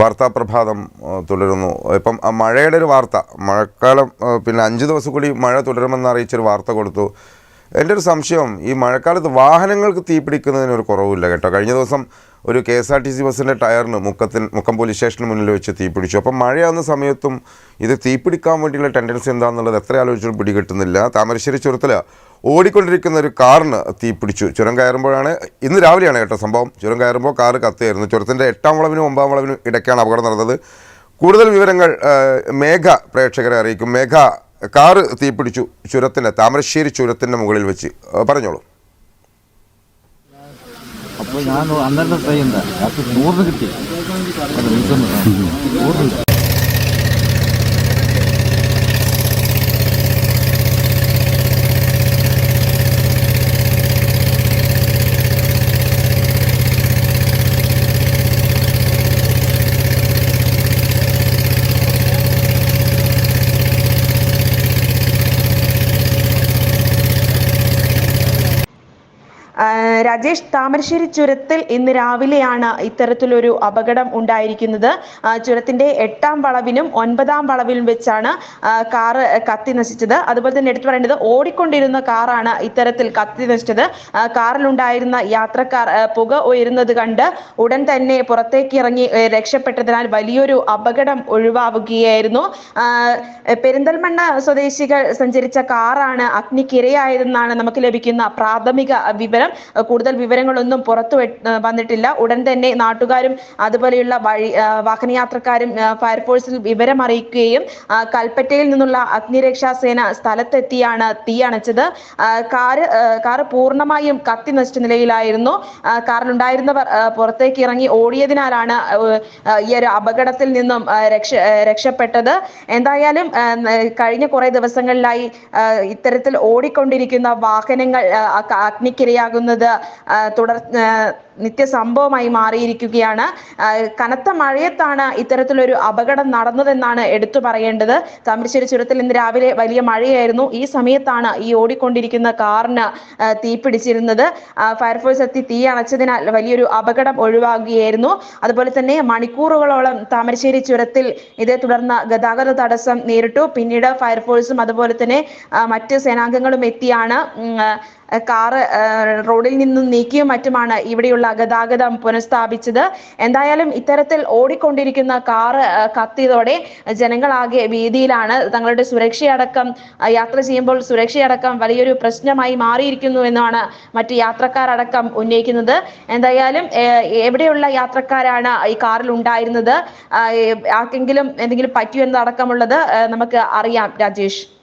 വാർത്താ പ്രഭാതം ആ, തുടരുന്നു. ഇപ്പം മഴയുടെ ഒരു വാർത്ത മഴക്കാലം പിന്നെ അഞ്ച് ദിവസം കൂടി മഴ തുടരുമെന്ന് അറിയിച്ചൊരു വാർത്ത കൊടുത്തു. എന്റെ ഒരു സംശയം ഈ മഴക്കാലത്ത് വാഹനങ്ങൾക്ക് തീപിടിക്കുന്നതിന് ഒരു കുറവില്ല കേട്ടോ. കഴിഞ്ഞ ദിവസം ഒരു K S R T C ബസ്സിന്റെ ടയറിന് മുക്കത്തിന് മുക്കം പോലീസ് സ്റ്റേഷന് മുന്നിൽ വെച്ച് തീപിടിച്ചു. അപ്പം മഴയാവുന്ന സമയത്തും ഇത് തീപിടിക്കാൻ വേണ്ടിയുള്ള ടെൻഡൻസി എന്താണെന്നുള്ളത് എത്ര പിടി പിടികിട്ടുന്നില്ല. താമരശ്ശേരി ചുരത്തിൽ ഓടിക്കൊണ്ടിരിക്കുന്ന ഒരു കാറിന് തീപിടിച്ചു. ചുരം കയറുമ്പോഴാണ് ഇന്ന് രാവിലെയാണ് കേട്ടോ സംഭവം. ചുരം കയറുമ്പോൾ കാറ് കത്തിയായിരുന്നു. ചുരത്തിന്റെ എട്ടാം വളവിനും ഒമ്പാം വളവിനും ഇടയ്ക്കാണ് അപകടം നടന്നത്. കൂടുതൽ വിവരങ്ങൾ മേഘ പ്രേക്ഷകരെ അറിയിക്കും. മേഘ കാറ് തീപിടിച്ചു ചുരത്തിന്റെ താമരശ്ശേരി ചുരത്തിന്റെ മുകളിൽ വെച്ച്. പറഞ്ഞോളൂ. അപ്പോൾ ഞാൻ അന്നേരത്തെ ട്രൈ എന്താ അത് നൂറിന് കിട്ടി. അത് നൂറിന് രാജേഷ് താമരശ്ശേരി ചുരത്തിൽ ഇന്ന് രാവിലെയാണ് ഇത്തരത്തിലൊരു അപകടം ഉണ്ടായിരിക്കുന്നത്. ചുരത്തിന്റെ എട്ടാം വളവിനും ഒൻപതാം വളവിലും വെച്ചാണ് കാറ് കത്തി നശിച്ചത്. അതുപോലെ തന്നെ എടുത്തു പറയേണ്ടത് ഓടിക്കൊണ്ടിരുന്ന കാറാണ് ഇത്തരത്തിൽ കത്തി നശിച്ചത്. കാറിലുണ്ടായിരുന്ന യാത്രക്കാർ പുക ഉയരുന്നത് കണ്ട് ഉടൻ തന്നെ പുറത്തേക്ക് ഇറങ്ങി രക്ഷപ്പെട്ടതിനാൽ വലിയൊരു അപകടം ഒഴിവാവുകയായിരുന്നു. പെരിന്തൽമണ്ണ സ്വദേശികൾ സഞ്ചരിച്ച കാറാണ് അഗ്നിക്കിരയായതെന്നാണ് നമുക്ക് ലഭിക്കുന്ന പ്രാഥമിക വിവരം. കൂടുതൽ വിവരങ്ങളൊന്നും പുറത്തു വന്നിട്ടില്ല. ഉടൻ തന്നെ നാട്ടുകാരും അതുപോലെയുള്ള വഴി വാഹനയാത്രക്കാരും ഫയർഫോഴ്സിൽ വിവരം അറിയിക്കുകയും കൽപ്പറ്റയിൽ നിന്നുള്ള അഗ്നിരക്ഷാ സേന സ്ഥലത്തെത്തിയാണ് തീ അണച്ചത്. കാറ് കാറ് പൂർണമായും കത്തി നശിച്ച നിലയിലായിരുന്നു. കാറിലുണ്ടായിരുന്നവർ പുറത്തേക്ക് ഇറങ്ങി ഓടിയതിനാലാണ് ഈ ഒരു അപകടത്തിൽ നിന്നും രക്ഷ രക്ഷപ്പെട്ടത്. എന്തായാലും കഴിഞ്ഞ കുറെ ദിവസങ്ങളിലായി ഇത്തരത്തിൽ ഓടിക്കൊണ്ടിരിക്കുന്ന വാഹനങ്ങൾ ആ, ആ, തുടർ നിത്യ നിത്യസംഭവമായി മാറിയിരിക്കുകയാണ്. കനത്ത മഴയത്താണ് ഇത്തരത്തിലൊരു അപകടം നടന്നതെന്നാണ് എടുത്തു പറയേണ്ടത്. താമരശ്ശേരി ചുരത്തിൽ ഇന്ന് രാവിലെ വലിയ മഴയായിരുന്നു. ഈ സമയത്താണ് ഈ ഓടിക്കൊണ്ടിരിക്കുന്ന കാറിന് തീ പിടിച്ചിരുന്നത് ഫയർഫോഴ്സ് എത്തി തീ അണച്ചതിനാൽ വലിയൊരു അപകടം ഒഴിവാകുകയായിരുന്നു. അതുപോലെ തന്നെ മണിക്കൂറുകളോളം താമരശ്ശേരി ചുരത്തിൽ ഇതേ തുടർന്ന് ഗതാഗത തടസ്സം നേരിട്ടു. പിന്നീട് ഫയർഫോഴ്സും അതുപോലെ തന്നെ മറ്റ് സേനാംഗങ്ങളും എത്തിയാണ്. കാറ് റോഡിൽ നിന്നും നീക്കിയും മറ്റുമാണ് ഇവിടെയുള്ള ഗതാഗതം പുനഃസ്ഥാപിച്ചത്. എന്തായാലും ഇത്തരത്തിൽ ഓടിക്കൊണ്ടിരിക്കുന്ന കാറ് കത്തിയതോടെ ജനങ്ങളാകെ ഭീതിയിലാണ്. തങ്ങളുടെ സുരക്ഷയടക്കം യാത്ര ചെയ്യുമ്പോൾ സുരക്ഷയടക്കം വലിയൊരു പ്രശ്നമായി മാറിയിരിക്കുന്നു എന്നാണ് മറ്റ് യാത്രക്കാരടക്കം ഉന്നയിക്കുന്നത്. എന്തായാലും എവിടെയുള്ള യാത്രക്കാരാണ് ഈ കാറിൽ ഉണ്ടായിരുന്നത്? ആർക്കെങ്കിലും എന്തെങ്കിലും പറ്റിയോ എന്നതടക്കമുള്ളത് നമുക്ക് അറിയാം. രാജേഷ്.